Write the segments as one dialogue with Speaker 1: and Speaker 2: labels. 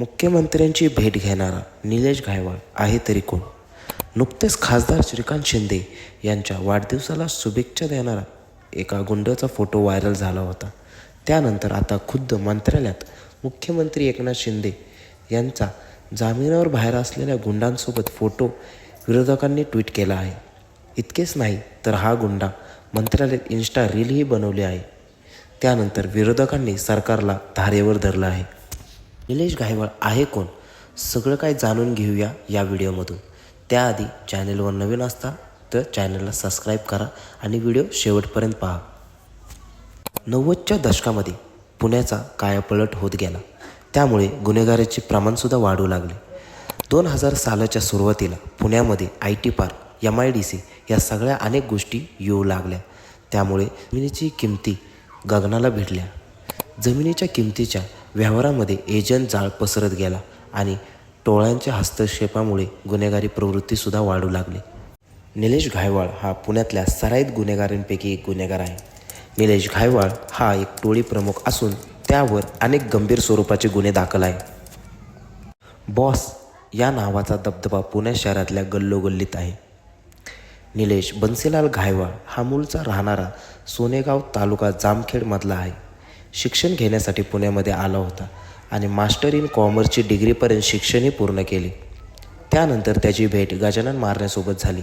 Speaker 1: मुख्यमंत्र्यांची भेट घेणारा निलेश गायवाळ आहे तरी कोण? नुकतेच खासदार श्रीकांत शिंदे यांच्या वाढदिवसाला शुभेच्छा देणारा एका गुंडाचा फोटो व्हायरल झाला होता. त्यानंतर आता खुद्द मंत्रालयात मुख्यमंत्री एकनाथ शिंदे यांचा जामिनावर बाहेर असलेल्या गुंडांसोबत फोटो विरोधकांनी ट्विट केला आहे. इतकेच नाही तर हा गुंडा मंत्रालयात इन्स्टा रीलही बनवली आहे. त्यानंतर विरोधकांनी सरकारला धारेवर धरलं आहे. निलेश गायवाळ आहे कोण? सगळं काय जाणून घेऊया या व्हिडिओमधून. त्याआधी चॅनेलवर नवीन असता तर चॅनलला सबस्क्राईब करा आणि व्हिडिओ शेवटपर्यंत पहा. नव्वदच्या दशकामध्ये पुण्याचा कायापलट होत गेला. त्यामुळे गुन्हेगाराचे प्रमाणसुद्धा वाढू लागले. दोन हजार सालाच्या सुरुवातीला पुण्यामध्ये I T park M I D C या सगळ्या अनेक गोष्टी येऊ लागल्या. त्यामुळे जमिनीची किमती गगनाला भिडल्या जमिनीच्या किमतीच्या व्यवहारामध्ये एजंट जाळ पसरत गेला आणि टोळ्यांच्या हस्तक्षेपामुळे गुन्हेगारी प्रवृत्तीसुद्धा वाढू लागली. निलेश घायवाळ हा पुण्यातल्या सराईत गुन्हेगारांपैकी एक गुन्हेगार आहे. निलेश घायवाळ हा एक टोळी प्रमुख असून त्यावर अनेक गंभीर स्वरूपाचे गुन्हे दाखल आहे. बॉस या नावाचा दबदबा पुणे शहरातल्या गल्लोगल्लीत आहे. निलेश बन्सीलाल घायवाळ हा मूळचा राहणारा सोनेगाव तालुका जामखेडमधला आहे. शिक्षण घेण्यासाठी पुण्यामध्ये आला होता आणि मास्टर इन कॉमर्सची डिग्रीपर्यंत शिक्षणही पूर्ण केले. त्यानंतर त्याची भेट गजानन मारण्यासोबत झाली.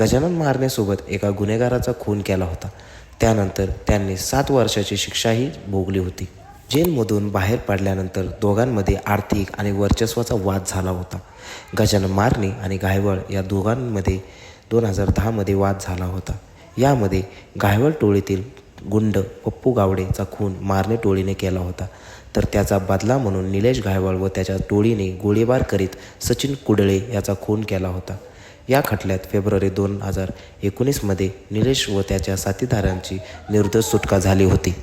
Speaker 1: गजानन मारण्यासोबत एका गुन्हेगाराचा खून केला होता. त्यानंतर त्यांनी सात वर्षाची शिक्षाही भोगली होती. जेलमधून बाहेर पडल्यानंतर दोघांमध्ये आर्थिक आणि वर्चस्वाचा वाद झाला होता. गजानन मारणे आणि गायवळ या दोघांमध्ये दोन हजार दहामध्ये वाद झाला होता. यामध्ये गायवळ टोळीतील गुंड पप्पू गावडेचा खून मारणे टोळीने केला होता. तर त्याचा बदला म्हणून निलेश गायवळ व त्याच्या टोळीने गोळीबार करीत सचिन कुडळे याचा खून केला होता. या खटल्यात फेब्रुवारी दोन हजार एकोणीसमध्ये निलेश व त्याच्या साथीदारांची निर्दोष सुटका झाली होती.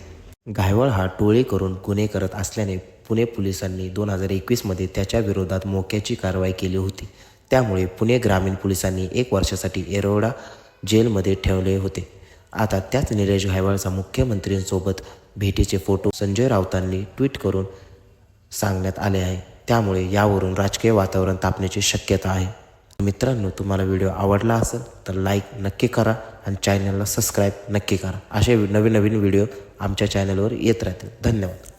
Speaker 1: गायवळ हा टोळी करून गुन्हे करत असल्याने पुणे पोलिसांनी दोन हजार एकवीसमध्ये त्याच्या विरोधात मोक्याची कारवाई केली होती. त्यामुळे पुणे ग्रामीण पोलिसांनी एक वर्षासाठी एरोडा जेलमध्ये ठेवले होते. आता त्याच निलेश घायवाळचा मुख्यमंत्र्यांसोबत भेटीचे फोटो संजय राऊतांनी ट्विट करून सांगण्यात आले आहे. त्यामुळे यावरून राजकीय वातावरण तापण्याची शक्यता आहे. मित्रांनो तुम्हाला व्हिडिओ आवडला असेल तर लाईक नक्की करा आणि चॅनलला सबस्क्राईब नक्की करा. असे नवीन नवीन व्हिडिओ आमच्या चॅनलवर येत राहतील. धन्यवाद.